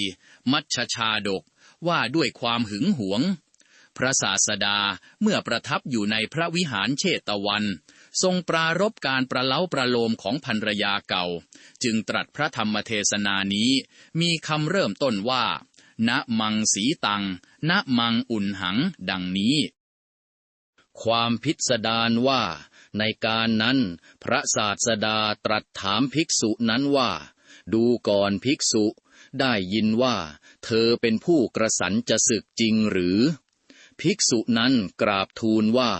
4. มัชชาดกว่าด้วยความหึงหวง พระศาสดาเมื่อประทับอยู่ในพระวิหารเชตวัน ทรงปรารบการประเล้าประโลมของภรรยาเก่า จึงตรัสพระธรรมเทศนานี้ มีคำเริ่มต้นว่า ณมังสีตัง ณมังอุ่นหัง ดังนี้ ความพิสดารว่า ในการนั้น พระศาสดาตรัสถามภิกษุนั้นว่า ดูก่อนภิกษุ ได้ยินว่า เธอเป็นผู้กระสันจะศึกจริงหรือ ภิกษุนั้นกราบทูลว่า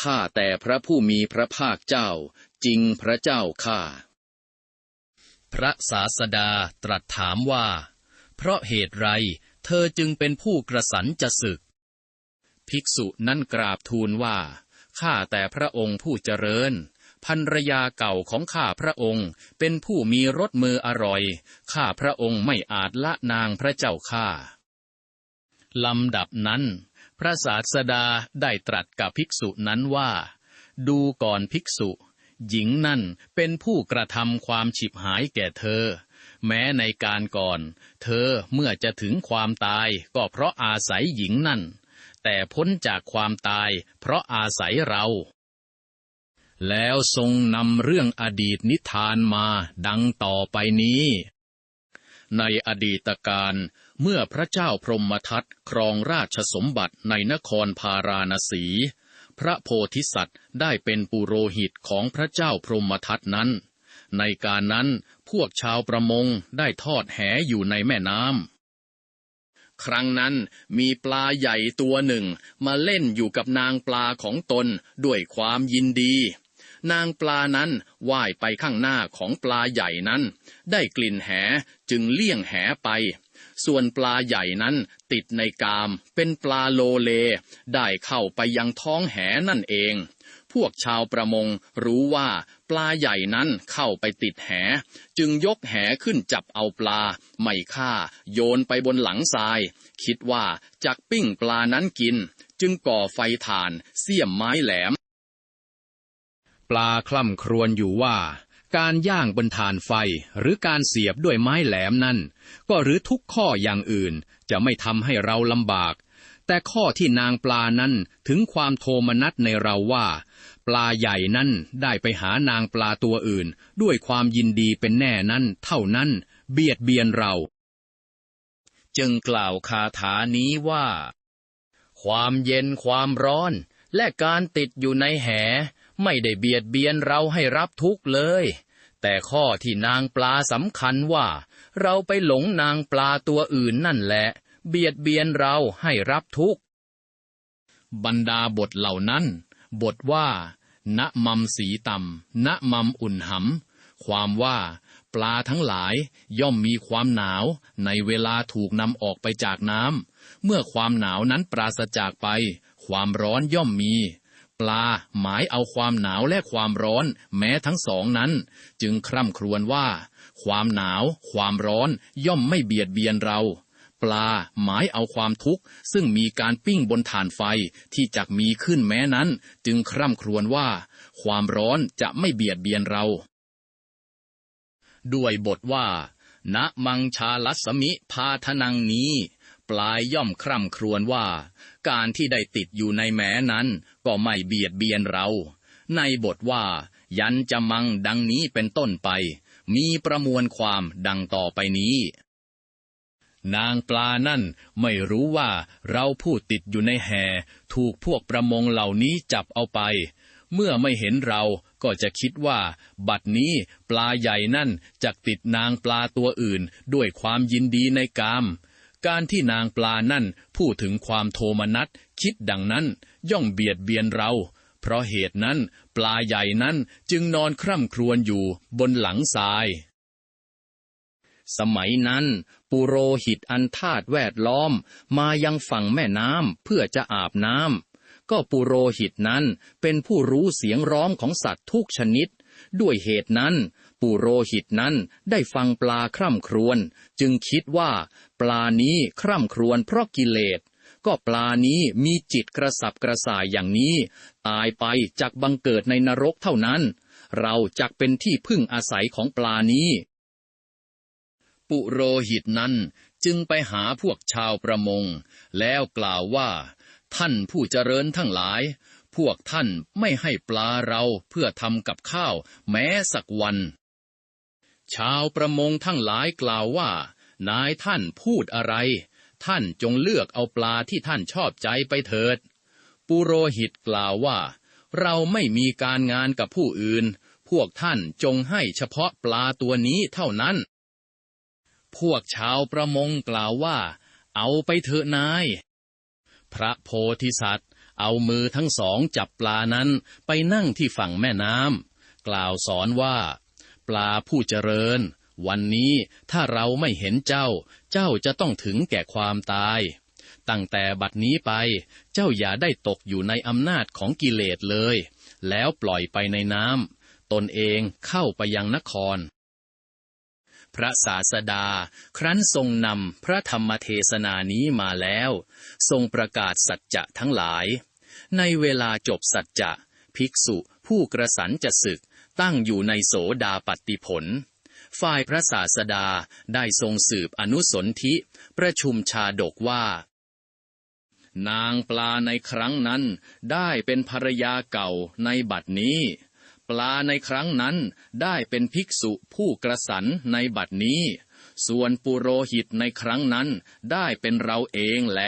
ข้าแต่พระผู้มีพระภาคเจ้า จริงพระเจ้าข้า พระศาสดาตรัสถามว่า เพราะเหตุไรเธอจึงเป็นผู้กระสันจะศึก ภิกษุนั้นกราบทูลว่า ข้าแต่พระองค์ผู้เจริญ ภรรยาเก่าของข้าพระองค์ เป็นผู้มีรสมืออร่อย ข้าพระองค์ไม่อาจละนางพระเจ้าข้าลำดับนั้น พระศาสดาได้ตรัสกับภิกษุนั้นว่า ดูก่อนภิกษุ หญิงนั่นเป็นผู้กระทำความฉิบหายแก่เธอ แม้ในการก่อน เธอเมื่อจะถึงความตายก็เพราะอาศัยหญิงนั่น แต่พ้นจากความตายเพราะอาศัยเรา แล้วทรงนำเรื่องอดีตนิทานมาดังต่อไปนี้ ในอดีตการเมื่อพระเจ้าพรหมทัตครองราชสมบัติในนครพาราณสี พระโพธิสัตว์ได้เป็นปุโรหิตของพระเจ้าพรหมทัตนั้น ในการนั้นพวกชาวประมงได้ทอดแหอยู่ในแม่น้ำ ครั้งนั้นมีปลาใหญ่ตัวหนึ่งมาเล่นอยู่กับนางปลาของตนด้วยความยินดี นางปลานั้นว่ายไปข้างหน้าของปลาใหญ่นั้น ได้กลิ่นแหจึงเลี่ยงแหไป ส่วนปลาใหญ่นั้นติดในกามเป็นปลาโลเล ได้เข้าไปยังท้องแหนั่นเอง พวกชาวประมงรู้ว่าปลาใหญ่นั้นเข้าไปติดแห จึงยกแหขึ้นจับเอาปลา ไม่ฆ่า โยนไปบนหลังทราย คิดว่าจักปิ้งปลานั้นกิน จึงก่อไฟถ่านเสียมไม้แหลม ปลาคล่ำครวญอยู่ว่า การย่างบนถ่านไฟหรือการเสียบด้วยไม้แหลมนั้น ก็หรือทุกข้ออย่างอื่นจะไม่ทำให้เราลำบาก แต่ข้อที่นางปลานั้นถึงความโทมนัสในเราว่า ปลาใหญ่นั้นได้ไปหานางปลาตัวอื่น ด้วยความยินดีเป็นแน่นั้น เท่านั้น เบียดเบียนเรา จึงกล่าวคาถานี้ว่า ความเย็นความร้อนและการติดอยู่ในแห ไม่ได้เบียดเบียนเราให้รับทุกข์เลย แต่ข้อที่นางปลาสำคัญว่า เราไปหลงนางปลาตัวอื่นนั่นแหละ เบียดเบียนเราให้รับทุกข์บรรดาบทเหล่านั้น บทว่า ณมัมสีต่ำณมัมอุ่นหำความว่า ปลาทั้งหลายย่อมมีความหนาว ในเวลาถูกนำออกไปจากน้ำเมื่อความหนาวนั้นปราศจากไป ความร้อนย่อมมี ปลาหมายเอาความหนาวและความร้อน แม้ทั้งสองนั้น จึงคร่ำครวญว่า ความหนาว ความร้อนย่อมไม่เบียดเบียนเรา ปลาหมายเอาความทุกข์ ซึ่งมีการปิ้งบนถ่านไฟที่จักมีขึ้นแม้นั้น จึงคร่ำครวญว่า ความร้อนจะไม่เบียดเบียนเรา ด้วยบทว่า ณมังชาลัสมิพาทนังนี้ ปลายย่อมคร่ำครวญว่า การที่ได้ติดอยู่ในแม้นั้นก็ไม่เบียดเบียนเรา ในบทว่า ยันจะมังดังนี้เป็นต้นไป มีประมวลความดังต่อไปนี้ นางปลานั่นไม่รู้ว่าเราผู้ติดอยู่ในแห่ ถูกพวกประมงเหล่านี้จับเอาไป เมื่อไม่เห็นเราก็จะคิดว่า บัดนี้ปลาใหญ่นั่นจะติดนางปลาตัวอื่นด้วยความยินดีในกาม การที่นางปลานั่นพูดถึงความโทมนัสคิดดังนั้นย่อมเบียดเบียนเรา เพราะเหตุนั้นปลาใหญ่นั้นจึงนอนคร่ำครวญอยู่บนหลังทราย สมัยนั้น ปุโรหิตอันทาตแวดล้อมมายังฝั่งแม่น้ำเพื่อจะอาบน้ำก็ปุโรหิตนั้นเป็นผู้รู้เสียงร้องของสัตว์ทุกชนิด ด้วยเหตุนั้น ปุโรหิตนั้นได้ฟังปลาคร่ำครวญจึงคิดว่าปลานี้คร่ำครวญเพราะกิเลส ก็ปลานี้มีจิตกระสับกระส่ายอย่างนี้ ตายไปจากบังเกิดในนรกเท่านั้น เราจักเป็นที่พึ่งอาศัยของปลานี้ ปุโรหิตนั้นจึงไปหาพวกชาวประมง แล้วกล่าวว่า ท่านผู้เจริญทั้งหลายพวกท่านไม่ให้ปลาเราเพื่อทำกับข้าวแม้สักวัน ชาวประมงทั้งหลายกล่าวว่า นายท่านพูดอะไร ท่านจงเลือกเอาปลาที่ท่านชอบใจไปเถิด ปุโรหิตกล่าวว่า เราไม่มีการงานกับผู้อื่น พวกท่านจงให้เฉพาะปลาตัวนี้เท่านั้น พวกชาวประมงกล่าวว่า เอาไปเถอะนาย พระโพธิสัตว์ เอามือทั้งสองจับปลานั้นไปนั่งที่ฝั่งแม่น้ำกล่าวสอนว่า ปลาผู้เจริญ วันนี้ถ้าเราไม่เห็นเจ้า เจ้าจะต้องถึงแก่ความตาย ตั้งแต่บัดนี้ไป เจ้าอย่าได้ตกอยู่ในอำนาจของกิเลสเลย แล้วปล่อยไปในน้ำตนเองเข้าไปยังนคร พระศาสดา ครั้นทรงนำพระธรรมเทศนานี้มาแล้ว ทรงประกาศสัจจะทั้งหลาย ในเวลาจบสัจจะ ภิกษุผู้กระสันจะศึก ตั้งอยู่ในโสดาปัตติผล ฝ่ายพระศาสดาได้ทรงสืบอนุสนธิประชุมชาดกว่า นางปลาในครั้งนั้นได้เป็นภรรยาเก่าในบัดนี้ ปลาในครั้งนั้นได้เป็นภิกษุผู้กระสันในบัดนี้ ส่วนปุโรหิตในครั้งนั้นได้เป็นเราเองแล